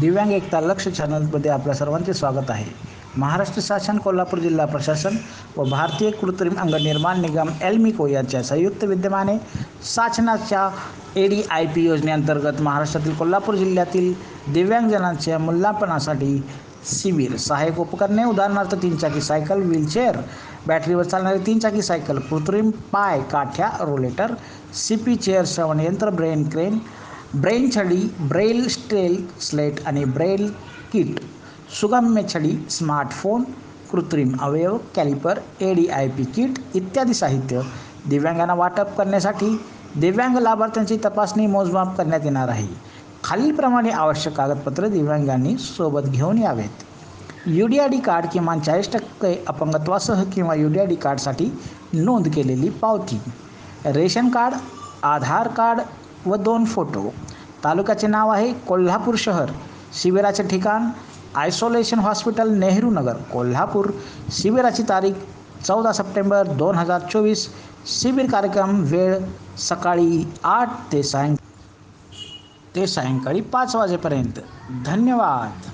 दिव्यांग एकता लक्ष चॅनलमध्ये आपल्या सर्वांचे स्वागत आहे. महाराष्ट्र शासन, कोल्हापूर जिल्हा प्रशासन व भारतीय कृत्रिम अंग निर्माण निगम एल्मिको यांच्या संयुक्त विद्यमाने शासनाच्या ए डी आय पी योजनेअंतर्गत महाराष्ट्रातील कोल्हापूर जिल्ह्यातील दिव्यांगजनांच्या मूल्यांकनासाठी शिबिर, सहाय्यक उपकरणे, उदाहरणार्थ तीन चाकी सायकल, व्हीलचेअर, बॅटरीवर चालणारी तीन चाकी सायकल, कृत्रिम पाय, काठ्या, रोलेटर, सी पी चेअर श्रवणयंत्र ब्रेन क्रेन ब्रेन छडी ब्रेल स्टेल स्लेट आणि ब्रेल किट सुगम्य छडी स्मार्टफोन कृत्रिम अवयव calliper A D I P kit इत्यादी साहित्य दिव्यांगांना वाटप करण्यासाठी दिव्यांग लाभार्थ्यांची तपासणी मोजमाप करण्यात येणार आहे. खालीलप्रमाणे आवश्यक कागदपत्र दिव्यांगांनी सोबत घेऊन यावेत. U D I D card किमान चाळीस टक्के अपंगत्वासह किंवा यू डी आय डी कार्डसाठी नोंद केलेली पावती. रेशन कार्ड आधार कार्ड व दोन फोटो. तालुक्याचे नाव आहे कोल्हापूर शहर. शिबिराचे ठिकाण आयसोलेशन हॉस्पिटल नेहरू नगर कोल्हापूर. शिबिराची तारीख चौदा सप्टेंबर दोन हजार चोवीस. शिबिर कार्यक्रम वेळ सकाळी आठ ते सायं ते सायंकाळी पाच वाजेपर्यंत. धन्यवाद.